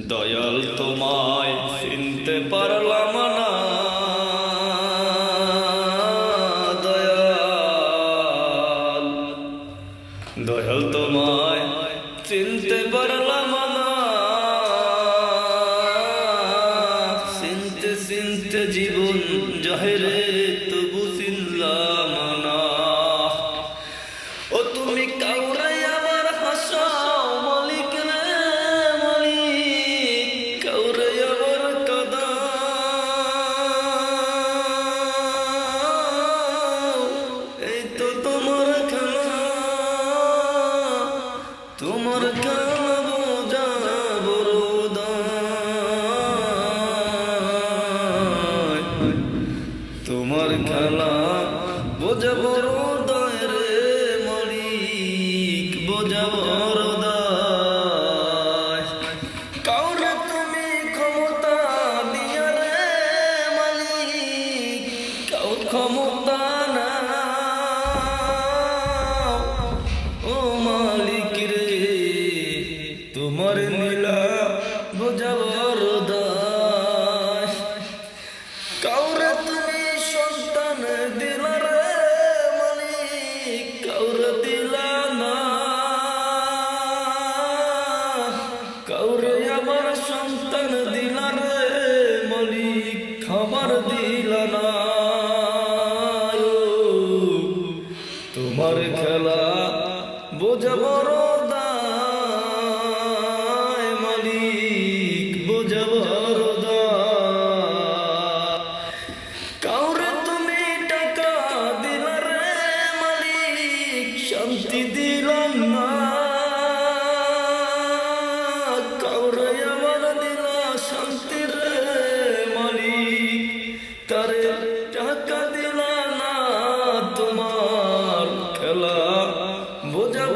দয়াল তোমায় চিনতে পারলাম না। দয়াল। দয়াল তোমায় চিনতে পারলাম না। চিনতে চিনতে জীবন জহেরে বোঝা বড় দায় রে মালিক বোঝা বড় দায়। কাউরে তুমি ক্ষমতা দিয়া রে মালিক, কাউ ক্ষমতা খাবার দিলা না। তোমার খেলা বোঝা বড় দায়, মালিক, বোঝা বড় দায়। কাউরে তুমি টাকা দিলা রে, মালিক, শান্তি দিলাম না। 여자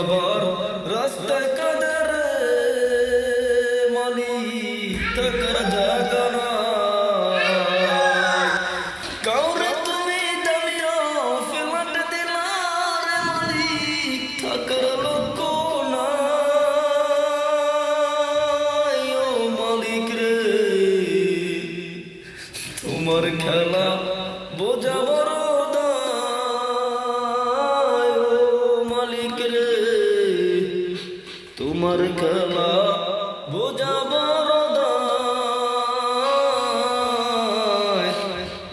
তো আবার রাস্তায় কাঁদে রে মালিক তাকার। কাউরে তুমি দামিয়া ফেলাট দিলা রে মালিক থাকার লোক নাই মালিক রে, তোমার খেলা বোঝা তোমার খেলা বোঝা বড় দায়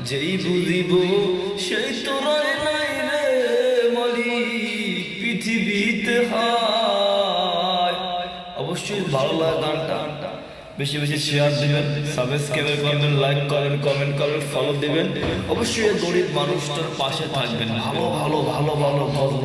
যেই বুঝিব সেই তোরাই নাই রে মালিক, পৃথিবীতে অবশ্যই ভালো লাগে গানটা। বেশি বেশি শেয়ার দিবেন সাবস্ক্রাইব করবেন লাইক করবেন কমেন্ট করবেন ফলো দিবেন। অবশ্যই গরিব মানুষটার পাশে থাকবেন। ভালো ভালো ভালো ভালো